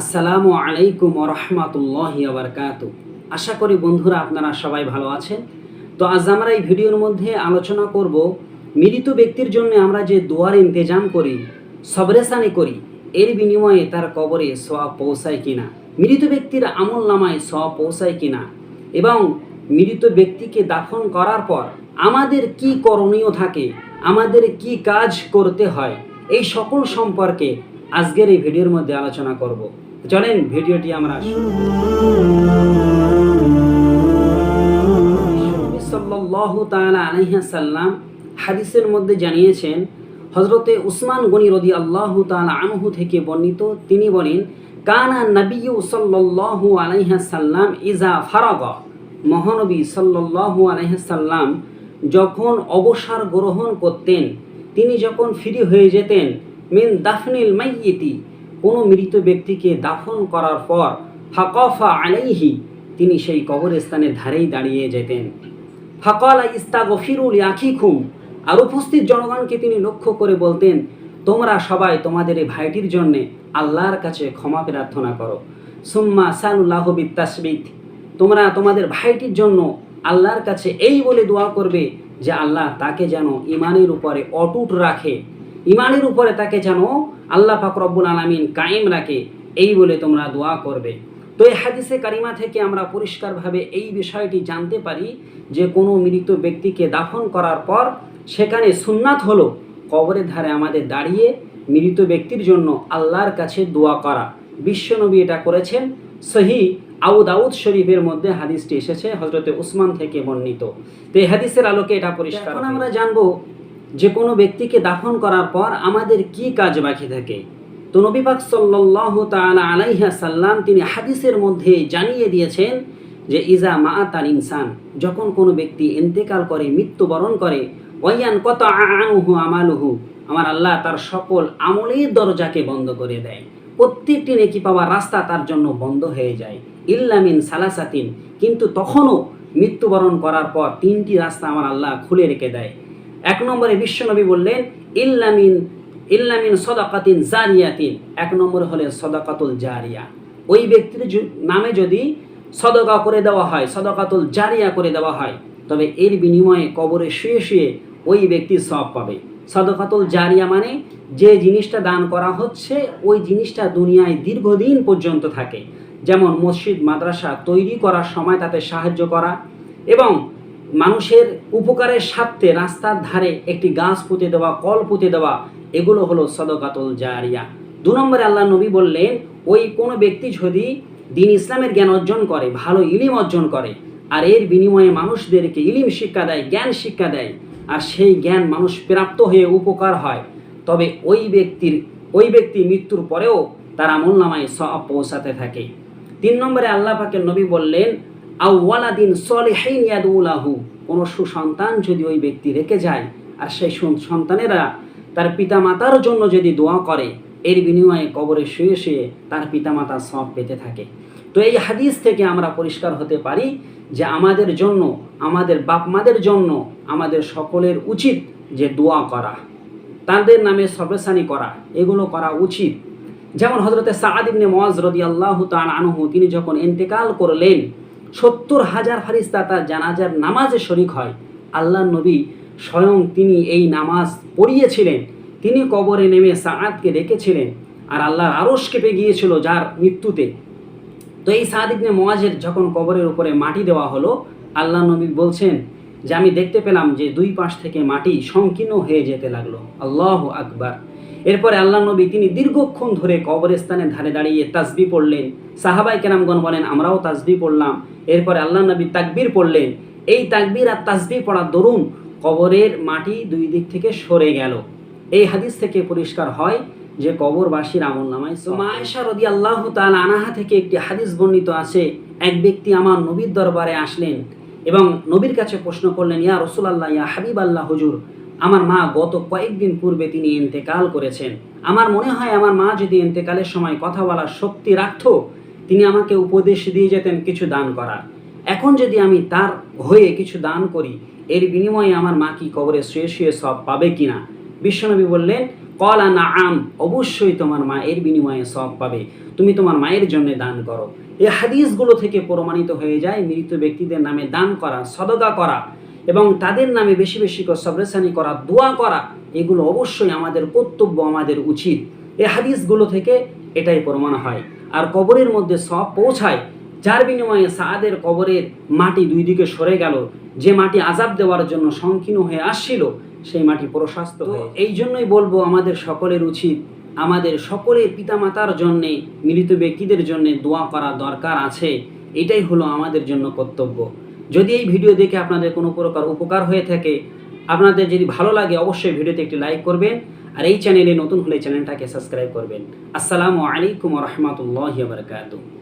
আসসালামু আলাইকুম রহমাতুল্লাহ আবরকাত আশা করি বন্ধুরা আপনারা সবাই ভালো আছেন। তো আজ আমরা এই ভিডিওর মধ্যে আলোচনা করব মিলিত ব্যক্তির জন্য আমরা যে দোয়ার ইন্তজাম করি, সবরেসানি করি, এর বিনিময়ে তার কবরে সোয়া পৌঁছায় কিনা মৃত ব্যক্তির আমল নামায় সোয়া পৌঁছায় কিনা এবং মৃত ব্যক্তিকে দাফন করার পর আমাদের কি করণীয় থাকে, আমাদের কি কাজ করতে হয়, এই সকল সম্পর্কে আজকের এই ভিডিওর মধ্যে আলোচনা করব। চলেন ভিডিওটি আমরা সাল্লাম হাদিসের মধ্যে জানিয়েছেন হজরতে উসমান গনি রদি আল্লাহ তাআলা আনহু থেকে বর্ণিত, তিনি বলেন, কানা নবিয়্যু সাল্লাল্লাহু আলাইহি সাল্লাম ইজা ফারাগা। মহানবী সাল্লাল্লাহু আলাইহি সাল্লাম যখন অবসর গ্রহণ করতেন, তিনি যখন ফ্রি হয়ে যেতেন, মিন দাফনিল মাইয়িতি। কোনো মৃত ব্যক্তিকে দাফন করার পর ফাকফা আলাইহি, তিনি সেই কবরস্থানের ধারেই দাঁড়িয়ে যেতেন। ফাকালা ইস্তাগফিরুল আখিকুম আর উপস্থিত জনগণকে তিনি লক্ষ্য করে বলতেন, তোমরা সবাই তোমাদের এই ভাইটির জন্যে আল্লাহর কাছে ক্ষমা প্রার্থনা করো। সুম্মা সানুল্লাহ বিত্তাসবিত, তোমরা তোমাদের ভাইটির জন্য আল্লাহর কাছে এই বলে দোয়া করবে যে আল্লাহ তাকে যেন ইমানের উপরে অটুট রাখে। ইমানের উপরে তাকে যেন আল্লাহ পাক রব্বুল আলামিন কায়েম রাখে এই বলে তোমরা দোয়া করবে। তো এই হাদিসে কারিমা থেকে আমরা পরিষ্কারভাবে এই বিষয়টি জানতে পারি যে কোনো মৃত ব্যক্তিকে দাফন করার পর সেখানে সুন্নাত হলো কবরের ধারে আমাদের দাঁড়িয়ে মৃত ব্যক্তির জন্য আল্লাহর কাছে দোয়া করা। বিশ্বনবী এটা করেছেন। সহি আউ দাউদ শরীফের মধ্যে হাদিসটি এসেছে হজরতে উসমান থেকে বর্ণিত। তো এই হাদিসের আলোকে এটা পরিষ্কার এখন আমরা জানব যে কোনো ব্যক্তিকে দাফন করার পর আমাদের কি কাজ বাকি থাকে? তো নবী পাক সাল্লাল্লাহু তাআলা আলাইহা সাল্লাম তিনি হাদিসের মধ্যে জানিয়ে দিয়েছেন যে ইজা মা তার ইনসান যখন কোনো ব্যক্তি ইন্তেকাল করে, মৃত্যুবরণ করে, ওয়াইয়ান কত আনুহু আমালুহু আমার আল্লাহ তার সকল আমলের দরজাকে বন্ধ করে দেয়। প্রত্যেকটি নেকি পাওয়ার রাস্তা তার জন্য বন্ধ হয়ে যায়। ইল্লামিন সালাসাতিন, কিন্তু তখনও মৃত্যুবরণ করার পর তিনটি রাস্তা আমার আল্লাহ খুলে রেখে দেয়। এক নম্বরে বিশ্বনবী বললেন, ইল্লামিন ইল্লামিন সদাকাতিন জারিয়াতিন। এক নম্বরে হলেন সদাকাতুল জারিয়া। ওই ব্যক্তির নামে যদি সদকা করে দেওয়া হয়, সদকাতুল জারিয়া করে দেওয়া হয়, তবে এর বিনিময়ে কবরে শুয়ে শুয়ে ওই ব্যক্তি সব পাবে। সদকাতুল জারিয়া মানে যে জিনিসটা দান করা হচ্ছে, ওই জিনিসটা দুনিয়ায় দীর্ঘদিন পর্যন্ত থাকে। যেমন মসজিদ, মাদ্রাসা তৈরি করার সময় তাতে সাহায্য করা এবং মানুষের উপকারের স্বার্থে রাস্তার ধারে একটি গাছ পুঁতে দেওয়া, কল পুঁতে দেওয়া, এগুলো হলো সদকাতুল জারিয়া। দু নম্বরে আল্লাহ নবী বললেন, ওই কোনো ব্যক্তি যদি দিন ইসলামের জ্ঞান অর্জন করে, ভালো ইলিম অর্জন করে, আর এর বিনিময়ে মানুষদেরকে ইলিম শিক্ষা দেয়, জ্ঞান শিক্ষা দেয়, আর সেই জ্ঞান মানুষ প্রাপ্ত হয়ে উপকার হয়, তবে ওই ব্যক্তির, ওই ব্যক্তি মৃত্যুর পরেও তার আমল নামায় সব পৌঁছাতে থাকে। তিন নম্বরে আল্লাহ পাকের নবী বললেন আউওয়ালাদিন সলিহাইন ইয়াদুলাহু কোনো সুসন্তান যদি ওই ব্যক্তি রেখে যায়, আর সেই সন- সন্তানেরা তার পিতামাতার জন্য যদি দোয়া করে, এর বিনিময়ে কবরে শুয়ে শুয়ে তার পিতামাতা সব পেতে থাকে। তো এই হাদিস থেকে আমরা পরিষ্কার হতে পারি যে আমাদের জন্য, আমাদের বাপমাদের জন্য, আমাদের সকলের উচিত যে দোয়া করা। তাদের নামে সর্বেসানি করা, এগুলো করা উচিত। যেমন হজরতে সাদ ইবনে মোয়াজ রদি আল্লাহ তান আনহু, তিনি যখন ইন্তেকাল করলেন সত্তর হাজার ফারিস্তা তার জানাজার নামাজে শরিক হয়। আল্লাহ নবী স্বয়ং তিনি এই নামাজ পড়িয়েছিলেন। তিনি কবরে নেমে সাআদকে ডেকেছিলেন আর আল্লাহর আরশ কেঁপে গিয়েছিল যার মৃত্যুতে। তো এই সাদ ইবনে মোয়াজের যখন কবরের উপরে মাটি দেওয়া হলো আল্লাহ নবী বলছেন যে, আমি দেখতে পেলাম যে দুই পাশ থেকে মাটি সংকীর্ণ হয়ে যেতে লাগল। আল্লাহ আকবার। এরপরে আল্লাহ নবী তিনি দীর্ঘক্ষণ ধরে কবরস্থানের ধারে দাঁড়িয়ে তাসবি পড়লেন। সাহাবাই কেরামগণ বলেন, আমরাও তাসবি পড়লাম। এরপরে আল্লাহ নবী তাকবীর পড়লেন। এই তাকবীর আর তাসবি পড়ার দরুন কবরের মাটি দুই দিক থেকে সরে গেল। এই হাদিস থেকে পরিষ্কার হয় যে কবরবাসীর আমল নামায় মায়েশা রদি আল্লাহ তাল আনাহা থেকে একটি হাদিস বর্ণিত আছে। এক ব্যক্তি আমার নবীর দরবারে আসলেন এবং নবীর কাছে প্রশ্ন করলেন, ইয়া রসুলাল্লাহ, ইয়া হাবিব আল্লাহ হুজুর আমার মা গত কয়েকদিন পূর্বে তিনি ইন্তেকাল করেছেন। আমার মনে হয় আমার মা যদি ইন্তেকালের সময় কথা বলার শক্তি রাখতো, তিনি আমাকে উপদেশ দিয়ে যেতেন কিছু দান করার। এখন যদি আমি তার হয়ে কিছু দান করি, এর বিনিময়ে আমার মা কি কবরে শুয়ে শুয়ে সব পাবে কিনা? বিশ্বনবী বললেন, কলা না আম অবশ্যই তোমার মা এর বিনিময়ে সব পাবে। তুমি তোমার মায়ের জন্য দান করো। এই হাদিসগুলো থেকে প্রমাণিত হয়ে যায় মৃত ব্যক্তিদের নামে দান করা, সদগা করা। এবং তাদের নামে বেশি বেশি করে সবরেসানি করা দোয়া করা এগুলো অবশ্যই আমাদের কর্তব্য আমাদের উচিত। এই হাদিসগুলো থেকে এটাই প্রমাণ হয়। আর কবরের মধ্যে সব পৌঁছায় যার বিনিময়ে সাদের কবরের মাটি দুই দিকে সরে গেল। যে মাটি আজাব দেওয়ার জন্য সংকীর্ণ হয়ে আসছিল সেই মাটি প্রশাস্ত হয়ে। এই জন্যই বলব আমাদের সকলের উচিত আমাদের সকলের পিতামাতার জন্যে মৃত ব্যক্তিদের জন্যে দোয়া করা দরকার আছে। এটাই হলো আমাদের জন্য কর্তব্য। যদি এই ভিডিও দেখে আপনাদের কোনো প্রকার উপকার হয়ে থাকে, আপনাদের যদি ভালো লাগে অবশ্যই ভিডিওতে একটি লাইক করবেন আর এই চ্যানেলে নতুন হলে চ্যানেলটাকে সাবস্ক্রাইব করবেন। আসসালামু আলাইকুম রহমতুল্লাহ বারকাতুহ।